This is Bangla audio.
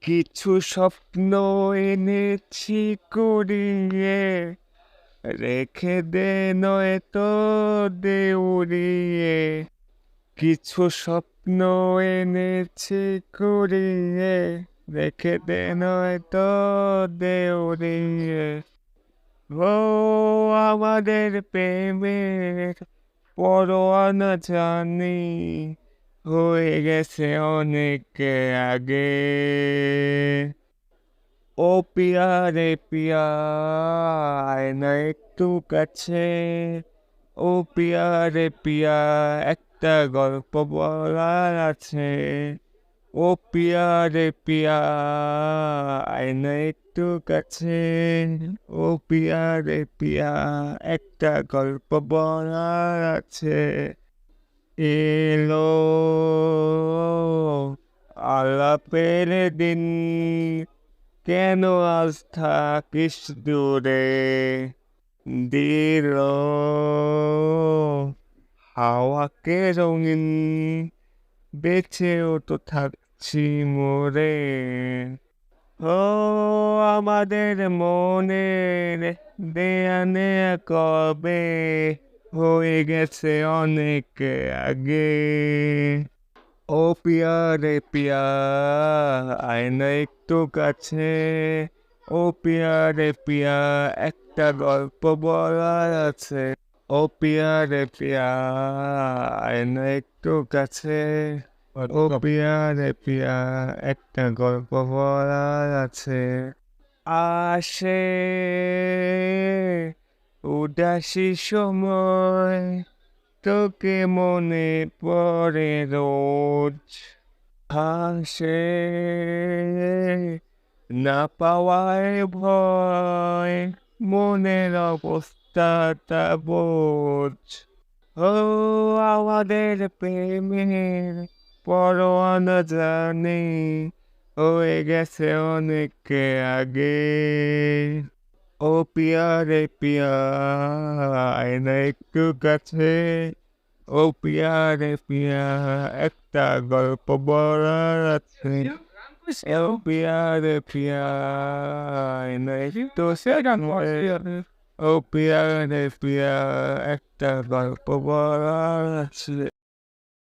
কিছু স্বপ্ন এনেছি কুড়িয়ে। রেখে দে নয়তো দে উড়িয়ে কিছু স্বপ্ন এনেছি কুড়িয়ে। রেখে দে নয়তো দে উড়িয়ে ও আমাদের প্রেমের পরোয়ানা জানি। হয়ে গেছে অনেক আগে ও পিয়া রে পিয়া না একটু কাছে ও পিয়া রে পিয়া একটা গল্প বলার আছে ও পিয়া রে পিয়া না একটু কাছে ও পিয়া রে পিয়া একটা গল্প বলার আছে এলো আলাপের দিন কেন আজ থাকিস দূরে দিল হাওয়াকে রঙিন বেঁচেও তো থাকছি মোরে ও আমাদের মনের দেয়া নেয়া কবে হয়ে গেছে অনেক আগে ও পিয়া পিয়া আয় না একটু কাছে ও পিয়া পিয়া একটা গল্প বলার আছে ও পিয়া পিয়া আয় না একটু কাছে ও পিয়া পিয়া একটা গল্প বলার আছে আসে উদাসী সময় তোকে মনে পড়ে রোজ। হাসে না পাওয়ায় ভয়, মনের অবস্থাটা বোঝ। ও আমাদের প্রেমের পরোয়ানা জানি, হয়ে গেছে অনেক আগে। ও পিয়া রে পিয়া আয় না একটু কাছে ও পিয়া রে পিয়া একটা গল্প বলার আছে ও পিয়া রে পিয়া আয় না একটু কাছে ও পিয়া রে পিয়া একটা গল্প বলার আছে